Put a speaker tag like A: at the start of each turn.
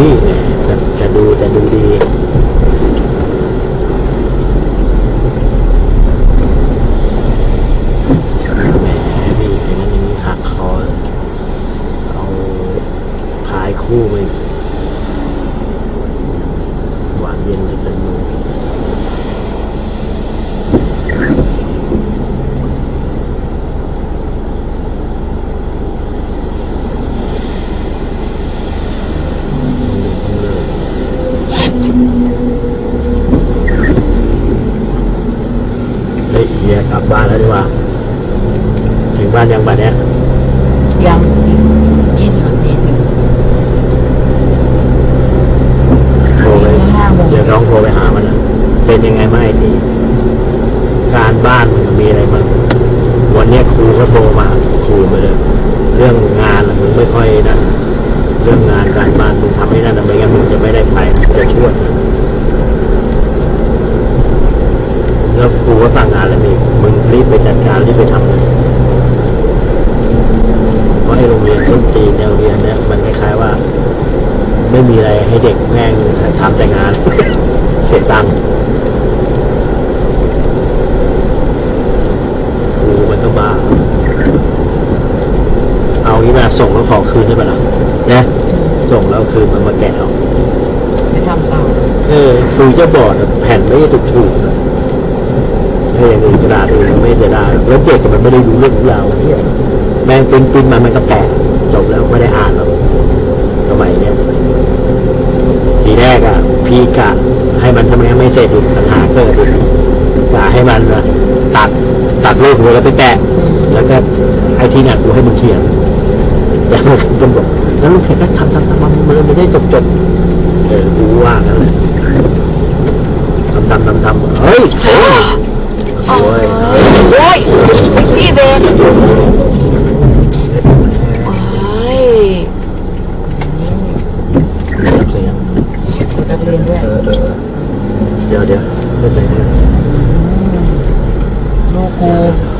A: พี่แหมจะจะดูจะดูดี แหมพี่ไอ้นั่นยังหักคอเลยเอาพายคู่ไปหวานเย็นเหลยกันมือ เฮ้ยเฮียกลับบ้านแล้วดีกว่า ถึงบ้านยังบ้านเนี้ย
B: ยังยี่สิบนาทีถึง
A: โทรไป
B: ห้าโมง
A: เดี๋ยวน้องโทรไปหามันนะเป็นยังไงบ้างไอ้ทีการบ้านมันมีอะไรบ้างวันเนี้ยครูก็โทรมาครูมาเลยเรื่องงานน่ะมึงไม่ค่อยนะเรื่องงานการบ้านมึงทำให้นั่นนะไม่งั้นมึงจะไม่ได้ไปจะช่วยนะแล้วครูก็สั่งงานอะไรมีกมึงรีบไปจัดการรีบไปทำเลยเพราะไอ้โรงเรียนต้นตรีในโรงเรียนเนี่ยมันคล้ายๆว่า ไม่มีอะไรให้เด็กแม่งทำแต่งาน เสียตังค์ครูมันก็บ้าเอางี้นะส่งแล้วขอคืนได้ปะล่ะนะส่งแล้วคืนมันมาแกะเอา
B: ไปทำเปล่า
A: เออคุยจะบอร์ดอะแผ่นไม่ได้ถูกถูก แล้วเด็กมันไม่ได้รู้เรื่องรู้ราวเนี่ยแมงปินปินมามันก็แปะจบแล้วไม่ได้อ่านหรอกสมัยเนี้ยทีแรกอะ พี่กะให้มันทำไงไม่เสร็จอีกปัญหาเกิดอีกกะให้มันตัดตัดรูปหัวแล้วไปแปะแล้วก็ไอ้ที่หนักกูให้มันเขียนอย่างนั้นจนบอกแล้วลูกเขียนก็ทำทำทำมันมันไม่ได้จบจบเออกูว่างั้นเลยทำทำทำทำเฮ้ยโอ้ยโอ้ย
B: โอ้ยพี่เบนโอ้ย
A: เสียง
B: นักเรียนด้วย
A: เออเออเดี๋ยวเดี๋ยวเป็นไร
B: ลูกครู
A: โทรโทร